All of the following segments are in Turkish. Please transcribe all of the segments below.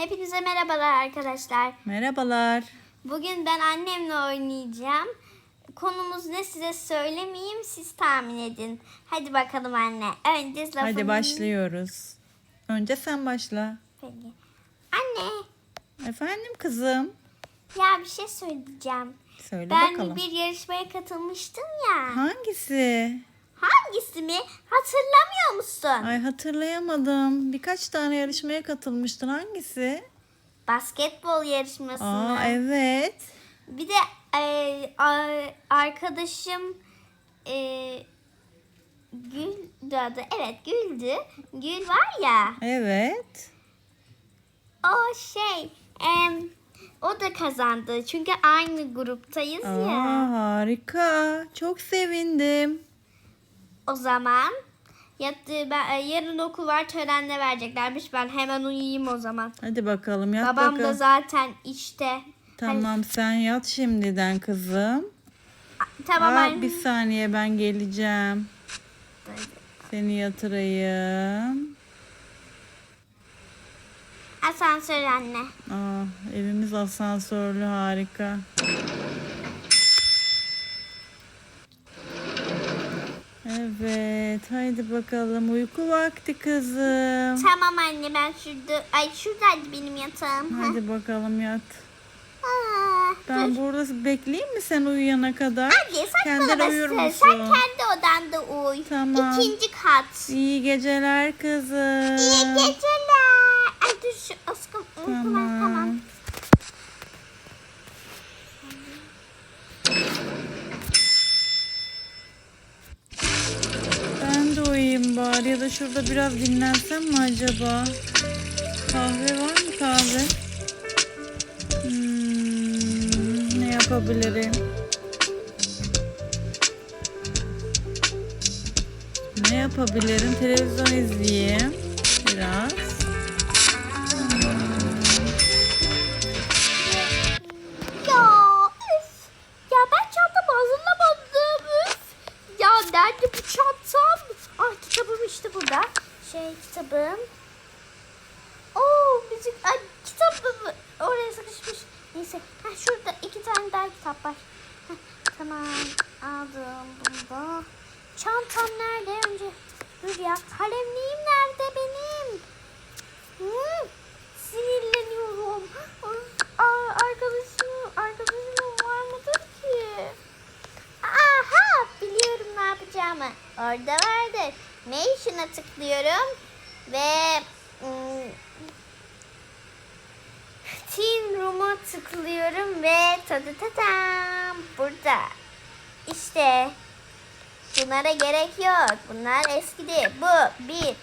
Hepinize merhabalar arkadaşlar. Merhabalar. Bugün ben annemle oynayacağım. Konumuz ne size söylemeyeyim siz tahmin edin. Hadi bakalım anne. Önce lafını... Hadi başlıyoruz. Önce sen başla. Peki. Anne Efendim kızım. ya bir şey söyleyeceğim. Söyle ben bakalım. bir yarışmaya katılmıştım ya. Hangisi? Hangisi mi? Hatırlamıyor musun? Ay hatırlayamadım. Birkaç tane yarışmaya katılmıştın. Hangisi? Basketbol yarışmasına. Aa evet. Bir de e, arkadaşım e, Gül'dü adı. Evet Gül'dü. Gül var ya. Evet. O şey em, o da kazandı. Çünkü aynı gruptayız Aa, ya. harika. Çok sevindim. O zaman yattı, ben, e, yarın okul var törenle vereceklermiş. Ben hemen uyuyayım o zaman. Hadi bakalım yat Babam da bakalım. zaten işte. Tamam sen yat şimdiden kızım. Tamam Aa, anne. bir saniye ben geleceğim. Seni yatırayım. Asansör anne. Aa, evimiz asansörlü harika. Evet, haydi bakalım uyku vakti kızım. Tamam anne ben şurada. Ay şuradaydı benim yatağım. Hadi bakalım yat. Aa, Ben dur. burada bekleyeyim mi sen uyuyana kadar? Anne Kendin saçmalama uyur sen. musun? Sen kendi odanda uy. Tamam. İkinci kat. İyi geceler kızım. İyi geceler. Ay dur şu askım tamam. Ben de bari ya da şurada biraz dinlensem mi acaba? Kahve var mı kahve? Hmm, ne yapabilirim? Ne yapabilirim? Televizyon izleyeyim. Biraz. Aldım bunu da. Çantam nerede? Önce dur ya. Kalemliğim nerede benim? Hı, sinirleniyorum. Aa, arkadaşım, arkadaşım var mıdır ki? Aha, biliyorum ne yapacağımı. Orada vardır. Nation'a tıklıyorum ve ım, Teen Room'a tıklıyorum ve tadı tatam burada. İşte bunlara gerek yok. Bunlar eskidi. Bu bir,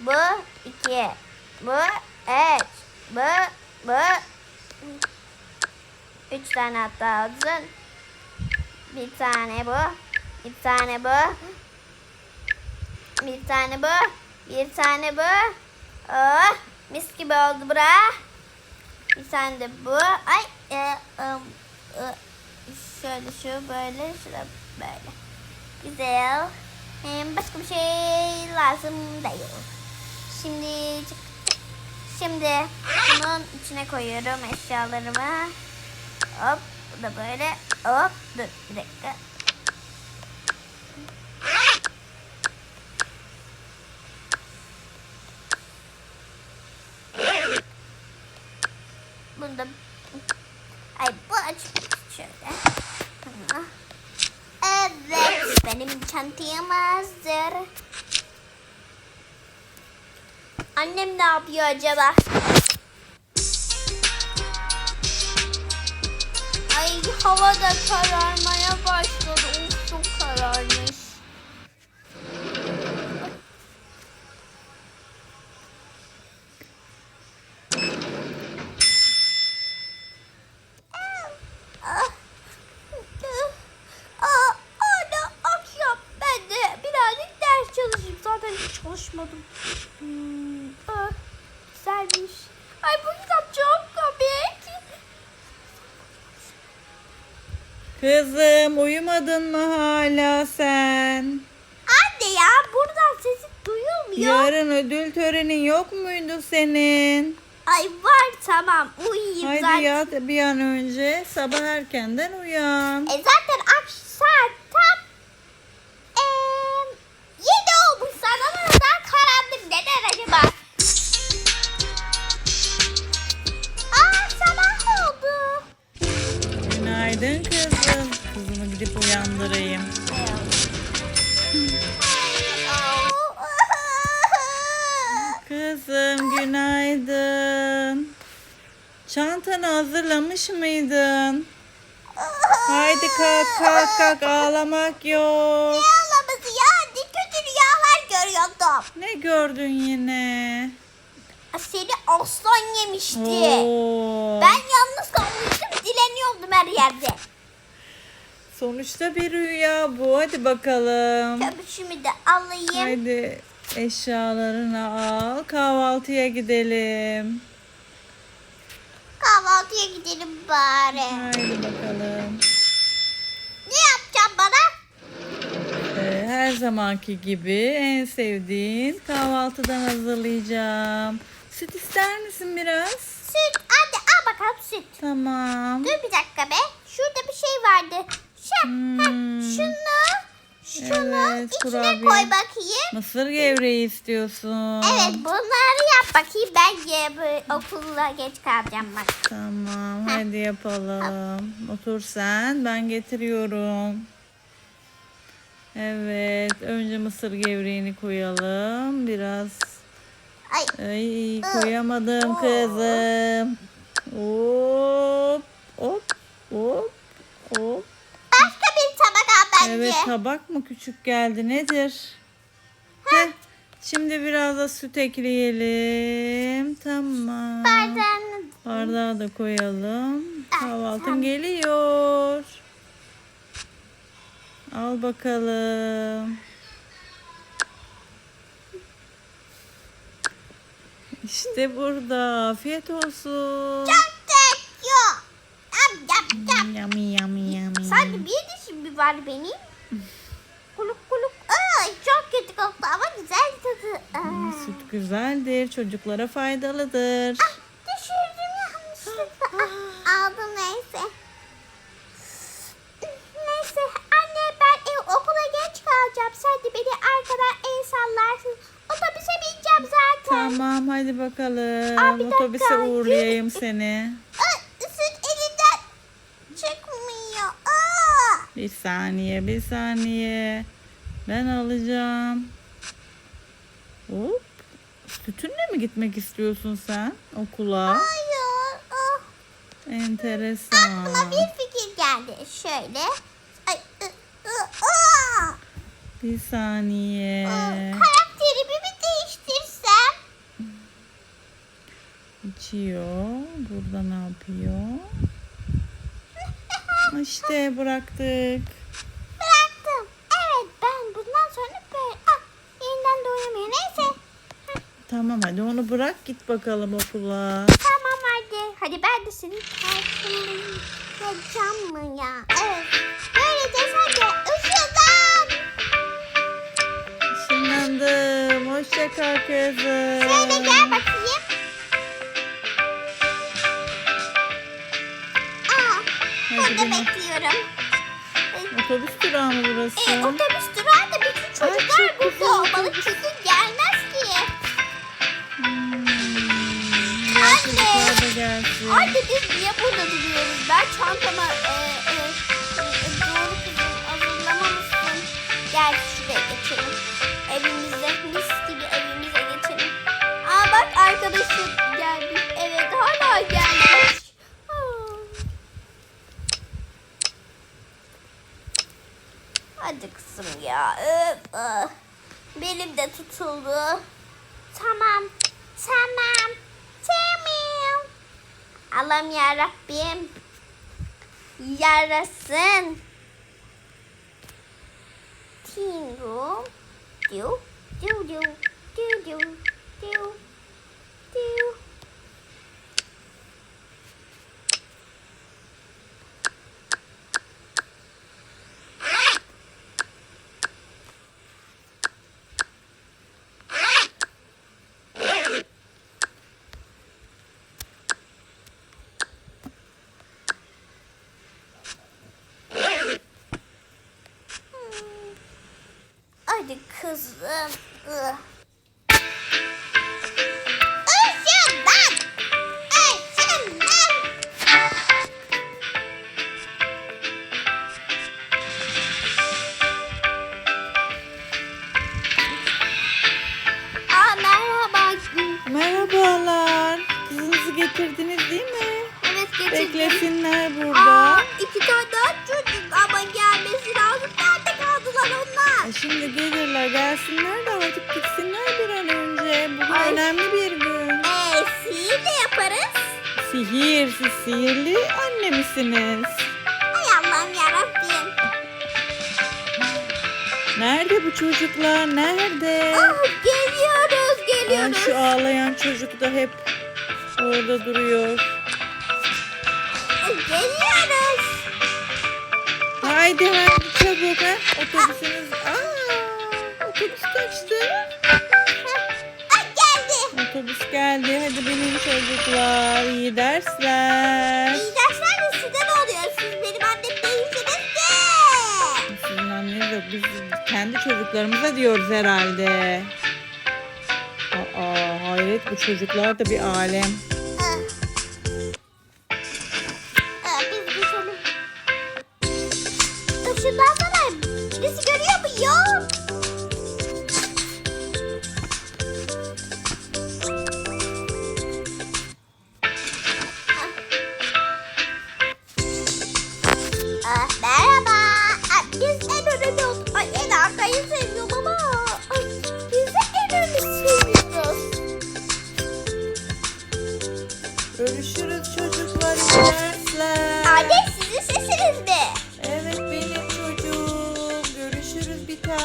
bu iki, bu üç, bu bu üç tane hatta alsın. Bir tane bu, bir tane bu, bir tane bu, bir tane bu. Oh, mis gibi oldu bura. Bir tane de bu. Ay, e, ım, ı, şöyle şu böyle, şöyle böyle. Güzel. Hem başka bir şey lazım değil. Şimdi şimdi bunun içine koyuyorum eşyalarımı. Hop bu da böyle. Hop dur bir dakika. Bunu da ay bu açık şöyle. Tamam. Evet hazır. Annem ne yapıyor acaba? Ay hava da kararmaya başladı. Of çok kararmış. Ah. Aa, ana akşam ben de birazcık ders çalışayım. Zaten hiç çalışmadım. Hmm, ah, güzelmiş. Ay bu kitap çok komik. Kızım uyumadın mı hala sen? Anne ya buradan sesi duyulmuyor. Yarın ödül törenin yok muydu senin? Ay var tamam uyuyayım Haydi zaten. yat bir an önce. Sabah erkenden uyan. E zaten Hazırlamış mıydın? Haydi kalk kalk kalk ağlamak yok. Ağlaması ya ne kötü rüyalar görüyordum. Ne gördün yine? Seni aslan yemişti. Oo. Ben yalnız kalmıştım dileniyordum her yerde. Sonuçta bir rüya bu. Hadi bakalım. Köpüşümü de alayım. Haydi eşyalarını al. Kahvaltıya gidelim. Kahvaltıya gidelim bari. Haydi bakalım. Ne yapacağım bana? Ee, her zamanki gibi en sevdiğin kahvaltıdan hazırlayacağım. Süt ister misin biraz? Süt. Hadi al bakalım süt. Tamam. Dur bir dakika be. Şurada bir şey vardı. Şu, Hmm. şunu, şunu Evet, içine kurabiye. koy bakayım. Mısır gevreği istiyorsun. Evet bunları yap bakayım. Ben ye- bu okula geç kalacağım bak. Tamam Heh. hadi yapalım. Otur sen ben getiriyorum. Evet önce mısır gevreğini koyalım. Biraz Ay ay koyamadım kızım. Hop hop hop hop. başka bir bence. Evet tabak mı küçük geldi nedir? Heh, şimdi biraz da süt ekleyelim. Tamam. Bardağını Bardağı da koyalım. Ah, Kahvaltın tamam. geliyor. Al bakalım. İşte burada. Afiyet olsun. çok yok. Yap yap yap. Yummy yummy yummy. Sanki bir dişim bir var benim. Kuluk kuluk. Ay çok kötü koktu ama güzel tadı. Aa. Süt güzeldir. Çocuklara faydalıdır. Düşürdüm yanlışlıkla. Ah, Aldım neyse. Neyse anne ben ev, okula geç kalacağım. Sen de beni arkadan el sallarsın. Otobüse bineceğim zaten. Tamam hadi bakalım. Aa, bir dakika. Otobüse uğurlayayım seni. Aa, süt elinden çıkmıyor. Aa. Bir saniye, bir saniye. Ben alacağım. Hop. Sütünle mi gitmek istiyorsun sen okula? Hayır. Ah. Enteresan. Aklıma bir fikir geldi. Şöyle. Ay, ı, ı, aa. Bir saniye. Aa, Karakterimi mi değiştirsem? İçiyor. Burada ne yapıyor? İşte bıraktık. Bıraktım. Evet ben bundan sonra böyle ah, yeniden doğuramıyor. Neyse. Tamam hadi onu bırak git bakalım okula. Tamam hadi. Hadi ben de senin karşındayım. Yapacağım mı ya? Evet. Böylece hadi ışıldan. Işınlandım. Hoşça kal kızım. Şöyle gel bakayım. Bin. bekliyorum. Otobüs durağı mı burası? E, otobüs durağı da bütün Ay, çocuklar çok burada olmalı. Çünkü gelmez ki. Hmm. Gelsin. Anne biz niye burada duruyoruz? Ben çantama e, ah. Benim de tutuldu. Tamam. Tamam. Tamam. Allah'ım ya Rabbim. Yarasın. Tingu. Diu. Diu diu. Diu diu. Diu. Diu. Hadi kızım. Gelirler gelsinler de artık gitsinler bir an önce. Bugün Ay. önemli bir gün. Ee, sihir de yaparız. Sihir, siz sihirli anne misiniz? Ay Allah'ım yarabbim. Nerede bu çocuklar? Nerede? Ah, geliyoruz, Ay, geliyoruz. şu ağlayan çocuk da hep orada duruyor. Geliyoruz. Haydi haydi çabuk ha. Otobüsünüz... Aa, çocuklar. İyi dersler. İyi dersler de size ne oluyor? Siz benim annem değilsiniz de. Sizin anneniz yok. Biz kendi çocuklarımıza diyoruz herhalde. Aa, hayret bu çocuklar da bir alem.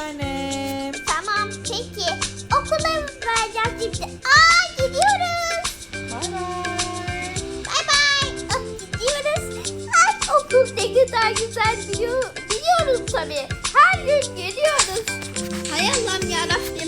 Tanem. Tamam peki. Okula vereceğiz şimdi. Aa gidiyoruz. Bay bay. Bay bay. Ah, gidiyoruz. Ay okul ne kadar güzel biliyor. Biliyoruz tabii. Her gün geliyoruz. Hay Allah'ım yarabbim.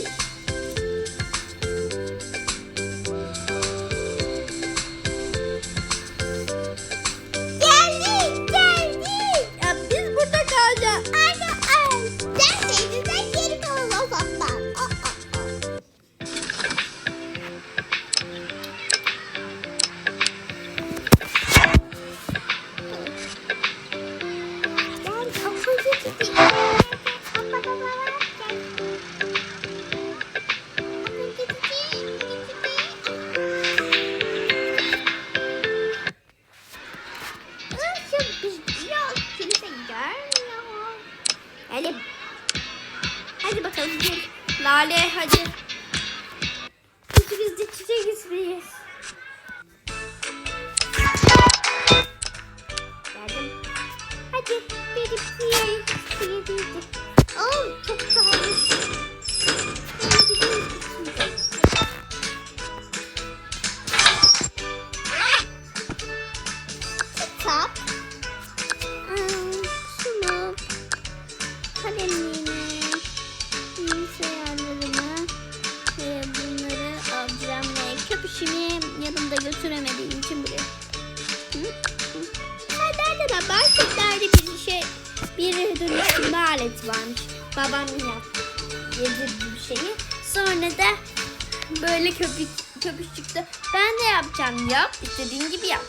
Babam yaptı. Yedirdi bir şeyi. Sonra da böyle köpük çıktı. Ben de yapacağım. Yap. İstediğin gibi yap.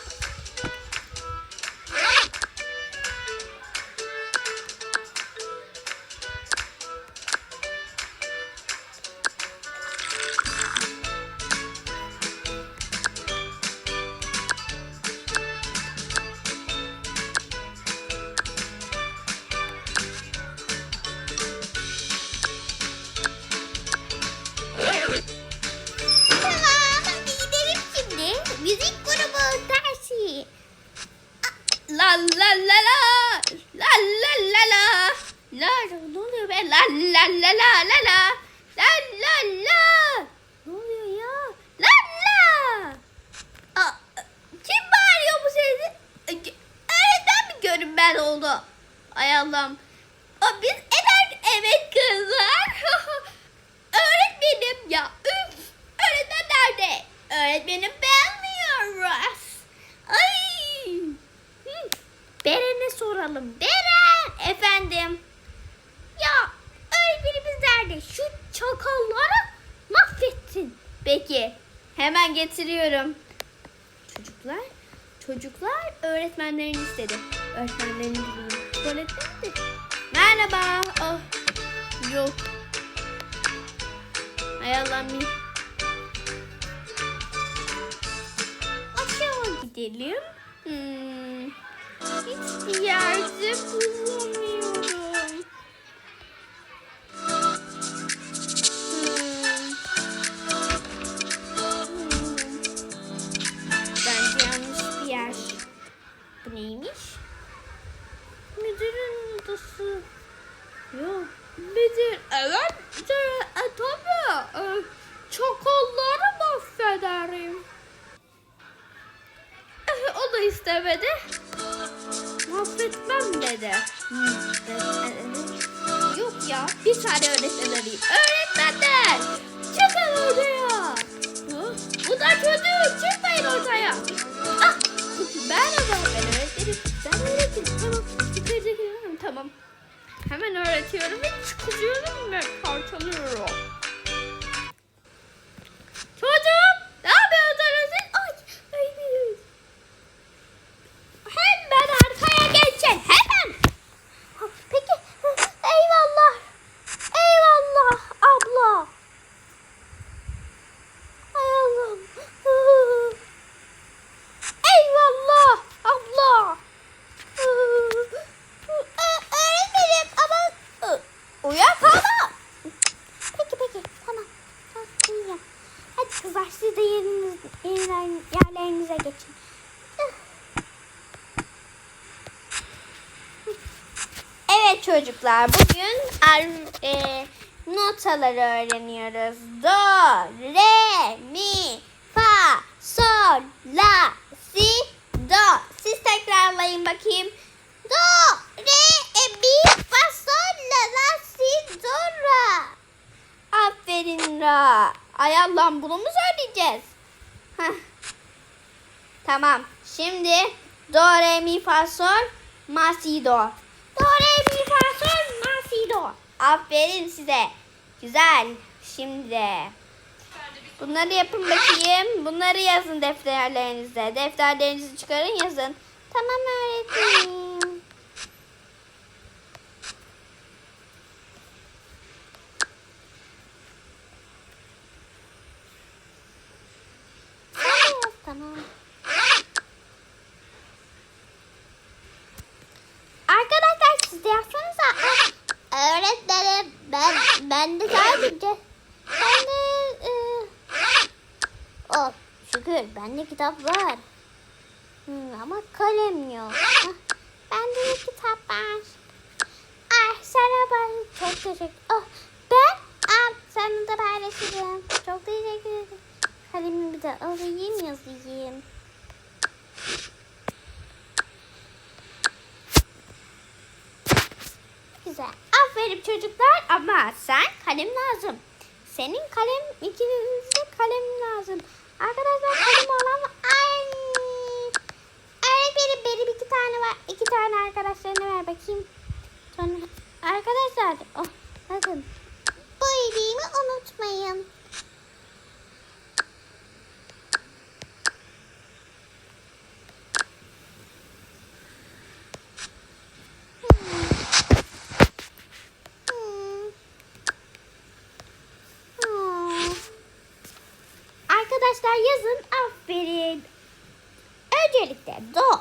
Ay Allah'ım. O biz eder evet kızlar. Öğretmenim ya. Üf. Öğretmen nerede? Öğretmenim beğenmiyoruz. Ay. Beren'e soralım. Beren. Efendim. Ya öğretmenimiz nerede? Şu çakalları mahvettin. Peki. Hemen getiriyorum. Çocuklar, çocuklar öğretmenlerini istedi. Öğretmenlerini bulun bulalım. Tuvaletteydi. Merhaba. Oh. Yok. Hay Allah'ım. Aşağı gidelim. Hmm. Hiçbir yerde bulamıyorum. Çocuklar bugün ar- e, notaları öğreniyoruz. Do, re, mi, fa, sol, la, si, do. Siz tekrarlayın bakayım. Do, re, e, mi, fa, sol, la, la, si, do, ra. Aferin ra. Ay Allah'ım bunu mu söyleyeceğiz? Heh. Tamam. Şimdi do, re, mi, fa, sol, ma, si, do. Aferin size. Güzel. Şimdi bunları yapın bakayım. Bunları yazın defterlerinize. Defterlerinizi çıkarın yazın. Tamam öğretmenim. Sen de yaz, Tamam. Arkadaşlar siz de yapsanıza. Ah, Öğretmenim ben ben de sadece ben de e, oh, şükür bende kitap var. Hmm, ama kalem yok. Hah, bende de kitap var. Ay sana ben çok teşekkür Oh, ben al sana da paylaşacağım. Çok teşekkür ederim. Kalemimi bir de alayım yazayım. Güzel. Aferin çocuklar ama sen kalem lazım. Senin kalem, ikinizde kalem lazım. Arkadaşlar kalem olan ay. Öğretmenim benim iki tane var. İki tane arkadaşlarına ver bakayım. Sonra arkadaşlar oh, bakın. Bu iyiliğimi unutmayın. Hmm. Hmm. Arkadaşlar yazın aferin. Öncelikle do.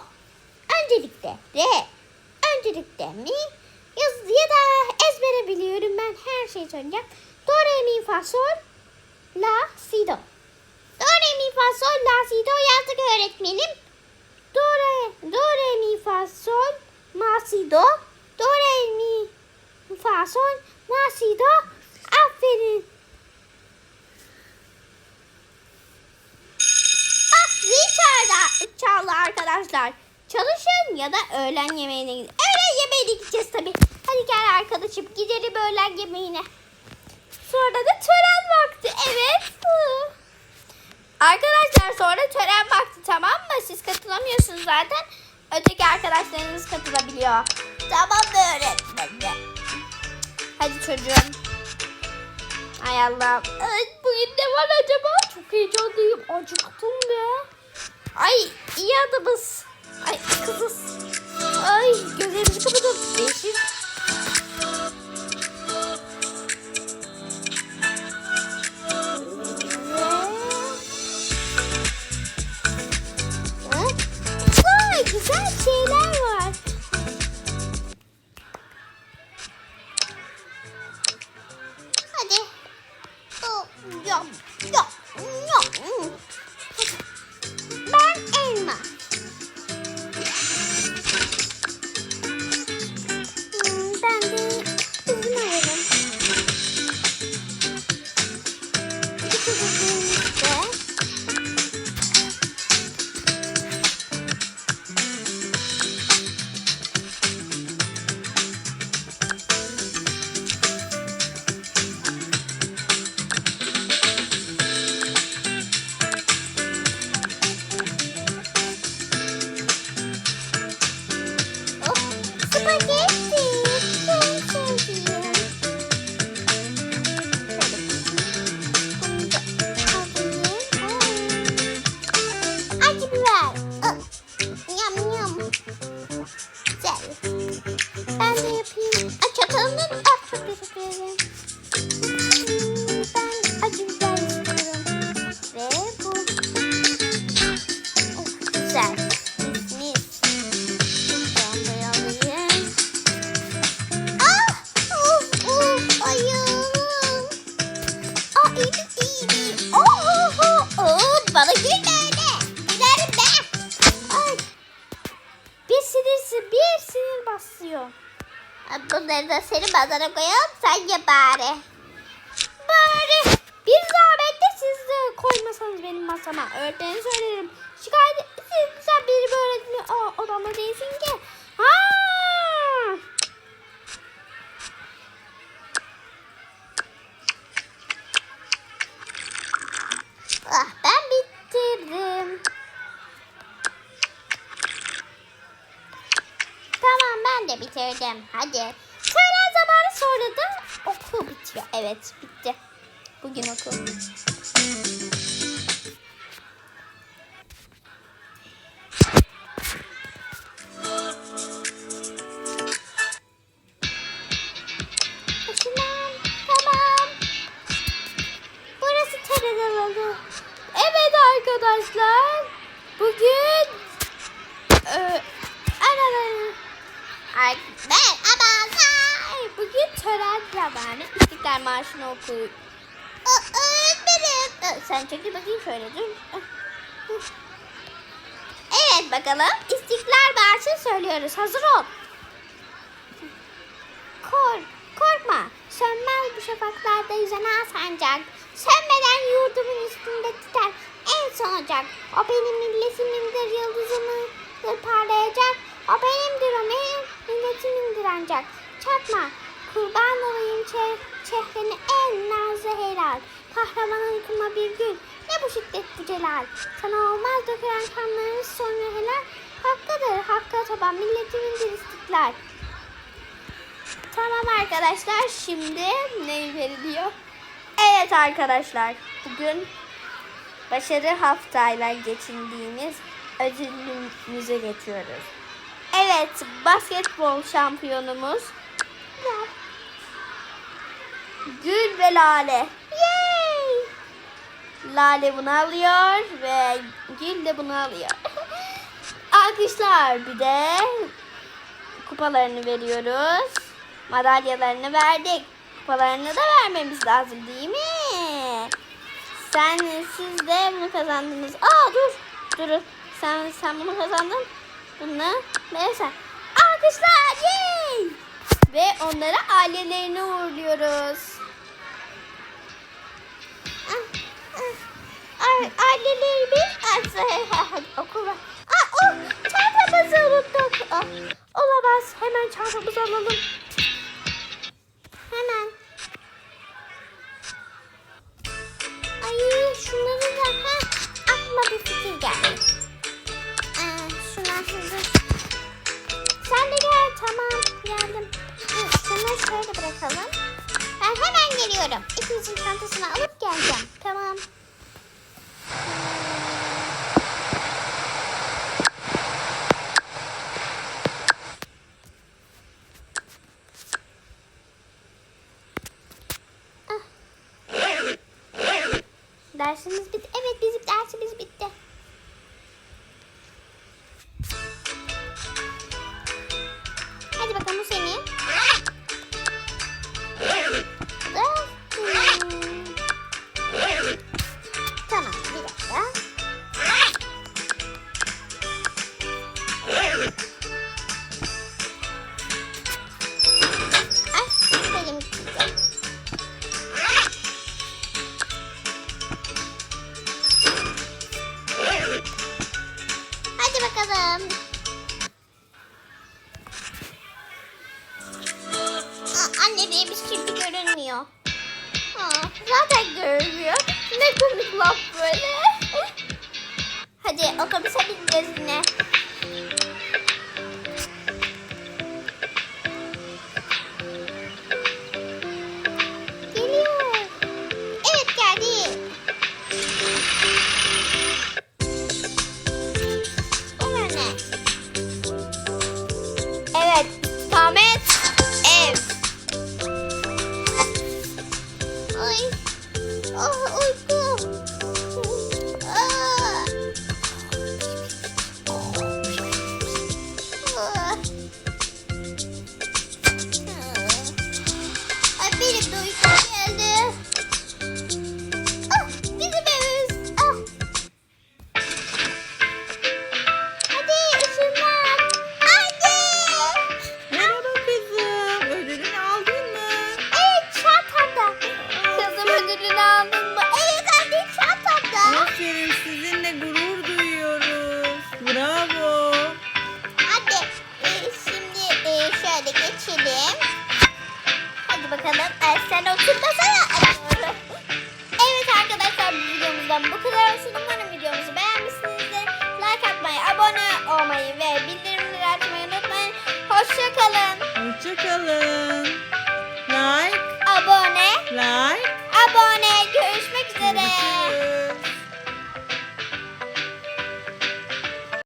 Öncelikle re. Öncelikle mi. Yaz ya da ezbere biliyorum ben her şeyi söyleyeceğim. Do re mi fa sol la si do. Do re mi fa sol la si do yazdık öğretmenim. Do re do re mi fa sol ma si do. Do re mi fa sol ma si do. Aferin. Arkadaşlar. Çalışın ya da öğlen yemeğine gidin. Öğlen yemeğine gideceğiz tabii. Hadi gel arkadaşım gidelim öğlen yemeğine. Sonra da tören vakti. Evet. Arkadaşlar sonra tören vakti tamam mı? Siz katılamıyorsunuz zaten. Öteki arkadaşlarınız katılabiliyor. Tamam öğretmenim. Hadi çocuğum. Hay Allah. Ay, bugün ne var acaba? çok heyecanlıyım. Acıktım be. Ay iyi adamız. Ay kızız. Ay gözlerimizi kapatalım. Değişir. De bitirdim. Hadi. Tören zamanı sonra da okul bitiyor. Evet bitti. Bugün okul. Oku. Öğretmenim. Sen çekil bakayım şöyle dur. Evet bakalım İstiklal Marşı söylüyoruz. Hazır ol. Kork, korkma. Sönmez bu şafaklarda yüzen sancak. Sönmeden yurdumun üstünde titer en son ocak. O benim milletimindir yıldızımdır parlayacak. O benimdir o benim milletimindir ancak. Çatma, kurban olayım çe çehreni en nazlı helal. Kahraman uykuma bir gün, ne bu şiddet bu celal. Sana olmaz dökülen kanların sonra helal. Hakkıdır, hakka taban milletimindir istiklal. Tamam arkadaşlar şimdi ne veriliyor? Evet arkadaşlar bugün başarı haftayla geçindiğimiz ödülümüze geçiyoruz. Evet basketbol şampiyonumuz Gül ve Lale. Yay! Lale bunu alıyor ve Gül de bunu alıyor. Alkışlar bir de kupalarını veriyoruz. Madalyalarını verdik. Kupalarını da vermemiz lazım değil mi? Sen siz de bunu kazandınız. Aa dur. Dur. Sen sen bunu kazandın. Bunu neyse. Alkışlar. Yay! Ve onlara ailelerine uğurluyoruz. Ailelerimiz okula. Aa, oh, çantamızı unuttuk. Olamaz. Hemen çantamızı alalım. Hemen. Ay şunları da ha, aklıma bir fikir geldi. Ee, şuna hızlı. Sen de gel tamam geldim. Şunları şöyle bırakalım. Ben hemen geliyorum. İkinizin çantasını alıp geleceğim. Tamam. Tamam. Zaten görünüyor. Ne komik laf böyle. Hadi otobüse bineceğiz yine.